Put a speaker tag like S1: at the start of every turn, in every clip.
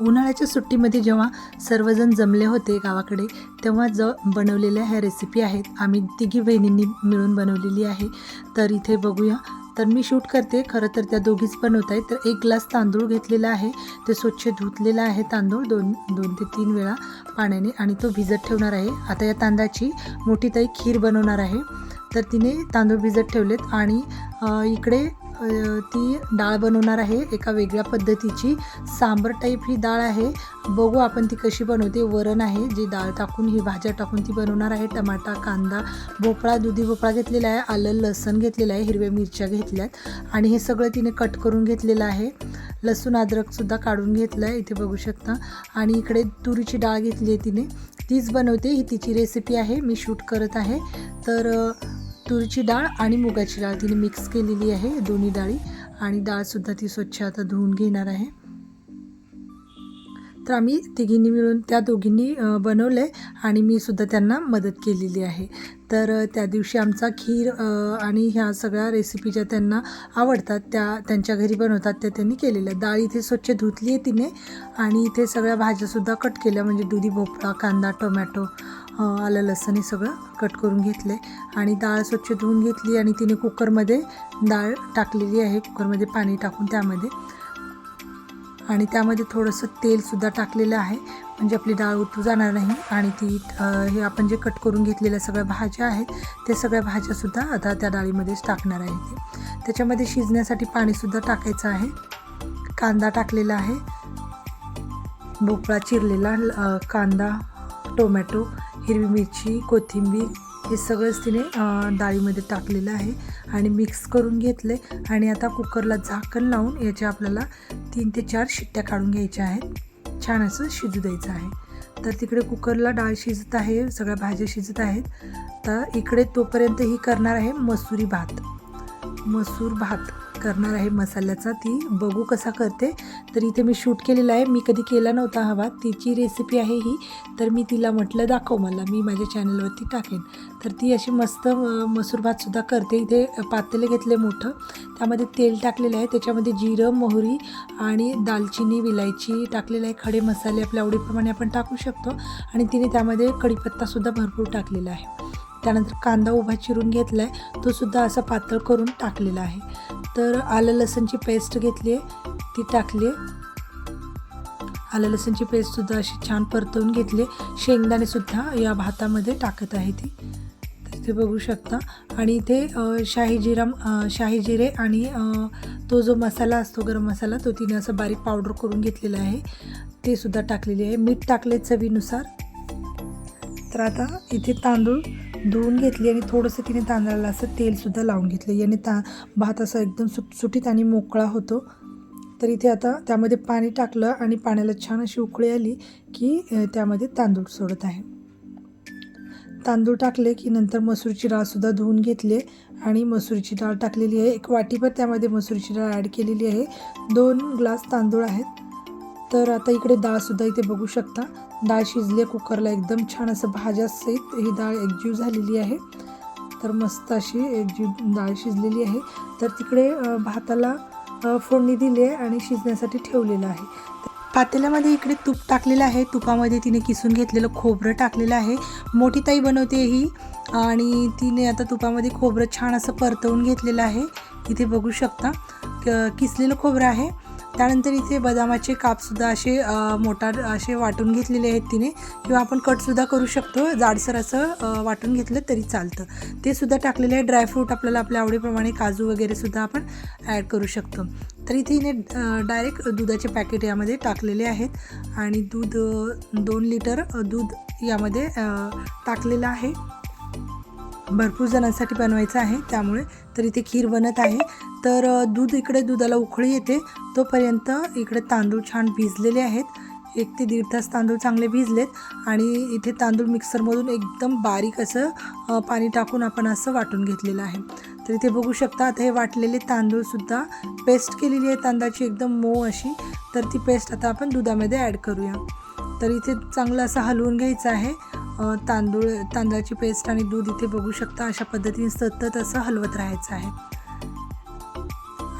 S1: उन्हाळ्याच्या सुट्टीमध्ये जेव्हा सर्वजण जमले होते गावाकडे तेव्हा ज बनवलेल्या ह्या रेसिपी आहेत. आम्ही तिघी बहिणींनी मिळून बनवलेली आहे. तर इथे बघूया. तर मी शूट करते. खरं तर त्या दोघीच बनवत आहेत. तर एक ग्लास तांदूळ घेतलेला आहे. ते स्वच्छ धुतलेला आहे तांदूळ दोन दोन ते तीन वेळा पाण्याने आणि तो भिजत ठेवणार आहे. आता या तांदळाची मोठी ताई खीर बनवणार आहे. तर तिने तांदूळ भिजत ठेवलेत आणि इकडे ती डाळ बनवणार आहे. एका वेगळ्या पद्धतीची. सांबर टाईप ही डाळ आहे. बघू आपण ती कशी बनवते. वरण आहे जी डाळ टाकून ही भाज्या टाकून ती बनवणार आहे. टमाटा कांदा भोपळा दुधी भोपळा घेतलेला आहे. आलं लसण घेतलेलं आहे. हिरव्या मिरच्या घेतल्यात. आणि हे सगळं तिने कट करून घेतलेलं आहे. लसूण अद्रकसुद्धा काढून घेतलं आहे. इथे बघू शकता. आणि इकडे तुरीची डाळ घेतली आहे तिने. तीच बनवते. ही तिची रेसिपी आहे. मी शूट करत आहे. तर तुरीची डाळ आणि मुगाची डाळ. तिने मिक्स केलेली आहे दोन्ही डाळी. आणि डाळसुद्धा ती स्वच्छ आता धुवून घेणार आहे. तर आम्ही तिघींनी मिळून त्या दोघींनी बनवलं आहे आणि मी सुद्धा त्यांना मदत केलेली आहे. तर त्या दिवशी आमचा खीर आणि ह्या सगळ्या रेसिपी ज्या त्यांना आवडतात त्या त्यांच्या घरी बनवतात त्या त्यांनी केलेल्या. डाळ इथे स्वच्छ धुतली आहे तिने. आणि इथे सगळ्या भाज्यासुद्धा कट केल्या. म्हणजे दुधी भोपळा कांदा टोमॅटो आलं लसण हे सगळं कट करून घेतले आणि डाळ स्वच्छ धुवून घेतली आणि तिने कुकरमध्ये डाळ टाकलेली आहे. कुकरमध्ये पाणी टाकून त्यामध्ये. आणि त्यामध्ये थोडंसं तेलसुद्धा टाकलेलं आहे. म्हणजे आपली डाळ उतू जाणार नाही आणि ती हे आपण जे कट करून घेतलेल्या सगळ्या भाज्या आहेत ते सगळ्या भाज्यासुद्धा आता त्या डाळीमध्येच टाकणार आहे ते. त्याच्यामध्ये शिजण्यासाठी पाणीसुद्धा टाकायचं आहे. कांदा टाकलेला आहे. भोपळा चिरलेला कांदा टोमॅटो हिरवी मिरची कोथिंबीर हे सगळंच तिने डाळीमध्ये टाकलेलं आहे आणि मिक्स करून घेतले आणि आता कुकरला झाकण लावून याच्या आपल्याला तीन ते चार शिट्ट्या काढून घ्यायच्या आहेत. छान असं शिजू द्यायचं आहे. तर तिकडे कुकरला डाळ शिजत आहे सगळ्या भाज्या शिजत आहेत. तर इकडे तोपर्यंत ही करणार आहे मसुरी भात. मसूर भात करणार आहे मसाल्याचा. ती बघू कसा करते. तर इथे मी शूट केलेला आहे. मी कधी केला नव्हता हवा. तिची रेसिपी आहे ही. तर मी तिला म्हटलं दाखव मला. मी माझ्या चॅनलवरती टाकेन. तर ती अशी मस्त मसूर भातसुद्धा करते. इथे पातेले घेतले मोठं. त्यामध्ये तेल टाकलेलं आहे. त्याच्यामध्ये जिरं मोहरी आणि दालचिनी विलायची टाकलेलं आहे. खडे मसाले आपल्या आवडीप्रमाणे आपण टाकू शकतो. आणि तिने त्यामध्ये कढीपत्तासुद्धा भरपूर टाकलेला आहे. त्यानंतर कांदा उभा चिरून घेतला आहे तो सुद्धा असा पातळ करून टाकलेला आहे. तर आलं लसणची पेस्ट घेतली आहे. ती टाकली आहे. आलं लसणची पेस्टसुद्धा अशी छान परतवून घेतली शेंगदाणेसुद्धा या भातामध्ये टाकत आहे ती. तर बघू शकता. आणि इथे शाही जिरा शाही जिरे आणि तो जो मसाला असतो गरम मसाला तो तिने असं बारीक पावडर करून घेतलेला आहे. ते सुद्धा टाकलेले आहे. मीठ टाकले चवीनुसार. तर आता इथे तांदूळ धुवून घेतली आणि थोडंसं तिने तांदळाला असं तेलसुद्धा लावून घेतलं. याने ता भात असा एकदम सुटसुटीत आणि मोकळा होतो. तर इथे आता त्यामध्ये पाणी टाकलं आणि पाण्याला छान अशी उकळी आली की त्यामध्ये तांदूळ सोडत आहे. तांदूळ टाकले की नंतर मसूरची डाळसुद्धा धुवून घेतली आहे आणि मसूरची डाळ टाकलेली आहे. एक वाटीभर त्यामध्ये मसूरची डाळ ॲड केलेली आहे. दोन ग्लास तांदूळ आहेत. तर आता इकडे डाळसुद्धा इथे बघू शकता. डाळ शिजली कुकरला एकदम छान असं भाज्यासहित ही डाळ एकजीव झालेली आहे. तर मस्त अशी एकजीव डाळ शिजलेली आहे. तर तिकडे भाताला फोडणी दिली आहे आणि शिजण्यासाठी ठेवलेलं आहे. पातेल्यामध्ये इकडे तूप टाकलेलं आहे. तुपामध्ये तिने किसून घेतलेलं खोबरं टाकलेलं आहे. मोठी ताई बनवते ही आणि तिने आता तुपामध्ये खोबरं छान असं परतवून घेतलेलं आहे. इथे बघू शकता क- किसलेलं खोबरं आहे. त्यानंतर इथे बदामाचे कापसुद्धा असे मोटार असे वाटून घेतलेले आहेत तिने. किंवा आपण कटसुद्धा करू शकतो. जाडसर असं वाटून घेतलं तरी चालतं. ते सुद्धा टाकलेले आहे ड्रायफ्रूट आपल्याला आपल्या आवडीप्रमाणे काजू वगैरे सुद्धा आपण ॲड करू शकतो. तर इथे हिने डायरेक्ट दुधाचे पॅकेट यामध्ये टाकलेले आहेत. आणि दूध दोन लिटर दूध यामध्ये टाकलेलं आहे. भरपूर जणांसाठी बनवायचं आहे. त्यामुळे तर इथे खीर बनत आहे. तर दूध इकडे दुधाला उकळी येते. तोपर्यंत इकडे तांदूळ छान भिजलेले आहेत. एक ते दीड तास तांदूळ चांगले भिजलेत. आणि इथे तांदूळ मिक्सरमधून एकदम बारीक असं पाणी टाकून आपण असं वाटून घेतलेलं आहे. तर इथे बघू शकता आता हे वाटलेले तांदूळसुद्धा पेस्ट केलेली आहे. तांदळाची एकदम मऊ अशी. तर ती पेस्ट आता आपण दुधामध्ये ॲड करूया. तर इथे चांगलं असं हलवून घ्यायचं आहे. तांदूळ तांदळाची पेस्ट आणि दूध इथे बघू शकता. अशा पद्धतीने सतत असं हलवत राहायचं आहे.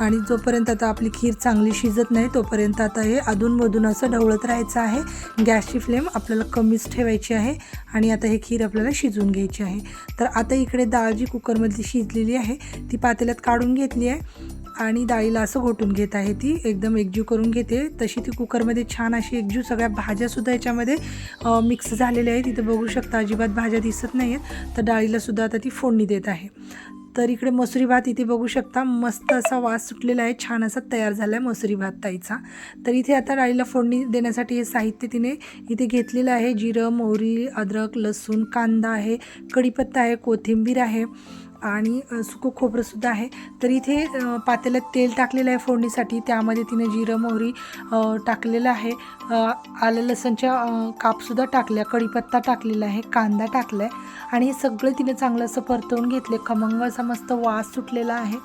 S1: आणि जोपर्यंत आता आपली खीर चांगली शिजत नाही तोपर्यंत आता हे अधूनमधून असं ढवळत राहायचं आहे. गॅसची फ्लेम आपल्याला कमीच ठेवायची आहे आणि आता हे खीर आपल्याला शिजवून घ्यायची आहे. तर आता इकडे डाळ जी कुकरमधली शिजलेली आहे ती पातेल्यात काढून घेतली आहे. आणि डाळीला असं घोटून घेत आहे ती. एकदम एकजीव करून घेते. तशी ती कुकरमध्ये छान अशी एकजीव सगळ्या भाज्यासुद्धा याच्यामध्ये मिक्स झालेल्या आहेत. तिथं बघू शकता अजिबात भाज्या दिसत नाही आहेत तर डाळीलासुद्धा आता ती फोडणी देत आहे. तर इकडे मसुरी भात इथे बघू शकता मस्त असा वास सुटलेला आहे. छान असा तयार झाला आहे मसुरी भात ताईचा. तर इथे आता डाळीला फोडणी देण्यासाठी हे साहित्य तिने इथे घेतलेलं आहे. जिरं मोहरी अद्रक लसूण कांदा आहे कढीपत्ता आहे कोथिंबीर आहे. आणि सुकं खोबरंसुद्धा आहे. तर इथे पातेल्यात तेल टाकलेलं आहे फोडणीसाठी. त्यामध्ये तिने जिरं मोहरी टाकलेलं आहे. आलं लसणच्या कापसुद्धा टाकल्या. कढीपत्ता टाकलेला आहे. कांदा टाकला आहे आणि हे सगळं तिने चांगलं असं परतवून घेतले खमंग असा मस्त वास सुटलेला आहे.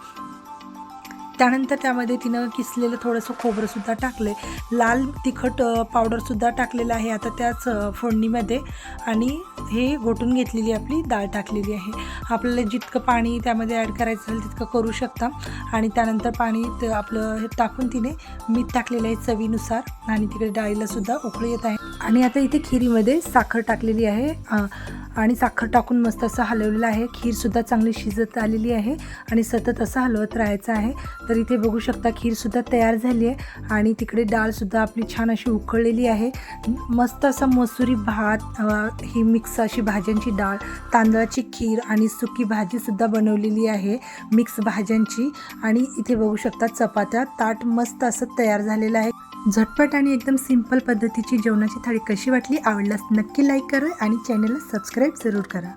S1: त्यानंतर त्यामध्ये तिनं किसलेलं थोडंसं खोबरंसुद्धा टाकलं आहे लाल तिखट पावडरसुद्धा टाकलेलं आहे आता त्याच फोडणीमध्ये. आणि हे घोटून घेतलेली आपली डाळ टाकलेली आहे. आपल्याला जितकं पाणी त्यामध्ये ॲड करायचं असेल तितकं करू शकता. आणि त्यानंतर पाणी ते आपलं हे टाकून तिने मीठ टाकलेलं आहे चवीनुसार. आणि तिकडे डाळीलासुद्धा उकळी येत आहे. आणि आता इथे खिरीमध्ये साखर टाकलेली आहे. आणि साखर टाकून मस्त असं हलवलेलं आहे. खीरसुद्धा चांगली शिजत आलेली आहे आणि सतत असं हलवत राहायचं आहे. तर इथे बघू शकता खीरसुद्धा तयार झाली आहे आणि तिकडे डाळसुद्धा आपली छान अशी उकळलेली आहे. मस्त असा मसुरी भात ही मिक्स अशी भाज्यांची डाळ तांदळाची खीर आणि सुकी भाजीसुद्धा बनवलेली आहे मिक्स भाज्यांची. आणि इथे बघू शकता चपात्या ताट मस्त असं तयार झालेलं आहे. झटपट आणि एकदम सिंपल पद्धतीची जेवणाची थाळी कशी वाटली आवडल्यास नक्की लाईक करा आणि चॅनलला सबस्क्राईब जरूर करा.